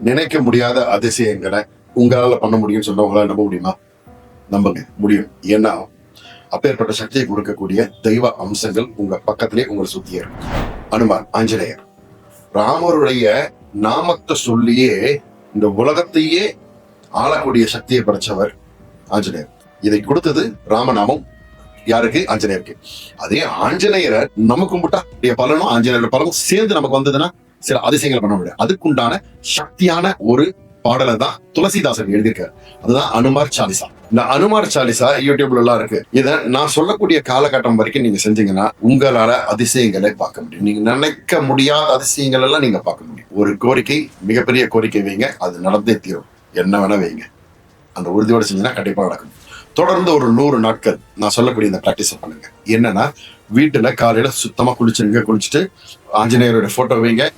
நினைக்க முடியாத அதிசயங்களை உங்களால பண்ண முடியும்னு சொன்னா நம்ப முடியுமா? நம்புங்க. முடியும். ஏன்னா அப்பேற்பட்ட சக்தியை கொடுக்கக்கூடிய தெய்வ அம்சங்கள் உங்க பக்கத்திலே உங்களை சுத்தியே இருக்கு. அனுமான் ஆஞ்சநேயர். ராமருடைய நாமத்தை சொல்லியே இந்த உலகத்தையே ஆளக்கூடிய சக்தியை படைச்சவர் ஆஞ்சநேயர். இதை கொடுத்தது ராமநாமம். யாருக்கு? ஆஞ்சநேயருக்கு. அதே ஆஞ்சநேயரை நமக்கும் கும்பிட்டா பலனும் ஆஞ்சநேயரோட பலனும் சேர்ந்து நமக்கு வந்ததுன்னா சில அதிசயங்களை பண்ண முடியும் அதுக்குண்டான சக்தியான ஒரு பாடலை தான் துளசிதாசன் எழுதியிருக்காரு. அதுதான் அனுமார் சாலிசா. இந்த அனுமார் சாலிசா யூடியூப்ல எல்லாம் இருக்கு. இதை நான் சொல்லக்கூடிய காலகட்டம் வரைக்கும் நீங்க செஞ்சீங்கன்னா உங்களால அதிசயங்களை பார்க்க முடியும். நீங்க நினைக்க முடியாத அதிசயங்கள் எல்லாம் நீங்க பார்க்க முடியும். ஒரு கோரிக்கை மிகப்பெரிய கோரிக்கை வைங்க. அது நடந்தே தீரும். என்ன வேணா வைங்க. அந்த உறுதியோட செஞ்சீங்கன்னா கண்டிப்பா நடக்கும். தொடர்ந்து ஒரு நூறு நாட்கள் நான் சொல்லக்கூடிய இந்த ப்ராக்டிஸை பண்ணுங்க. என்னன்னா வீட்டுல காலையில சுத்தமா குளிச்சிருங்க குளிச்சுட்டு ஆஞ்சநேயரோட போட்டோ வைங்க.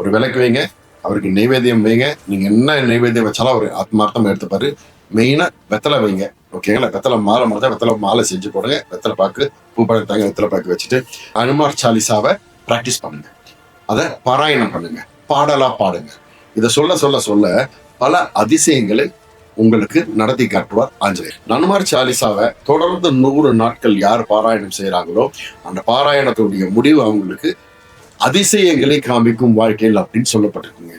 ஒரு விளக்கு வைங்க அவருக்கு நைவேத்தியம் வைங்க. நீங்க என்ன நைவேத்தியம் வச்சாலும் அவர் ஆத்மார்த்தம் எடுத்துப்பாரு. மெயினா வெத்தலை வைங்க. ஓகேங்களா வெத்தலை மாலை மட்டும் வெத்தலை மாலை செஞ்சு போடுங்க. வெத்தலை பாக்கு பூ பழத்தாங்க வெத்தலை பாக்கு வச்சுட்டு அனுமார் சாலிசாவை ப்ராக்டிஸ் பண்ணுங்க. அதை பாராயணம் பண்ணுங்க. பாடலா பாடுங்க. இதை சொல்ல சொல்ல சொல்ல பல அதிசயங்களை உங்களுக்கு நடத்தி காட்டுவார் ஆஞ்சநேயர். நன்மார் சாலிசாவை தொடர்ந்து நூறு நாட்கள் யார் பாராயணம் செய்கிறாங்களோ அந்த பாராயணத்துடைய முடிவு அவங்களுக்கு அதிசயங்களை காமிக்கும் வாழ்க்கையில் அப்படின்னு சொல்லப்பட்டிருக்குங்க.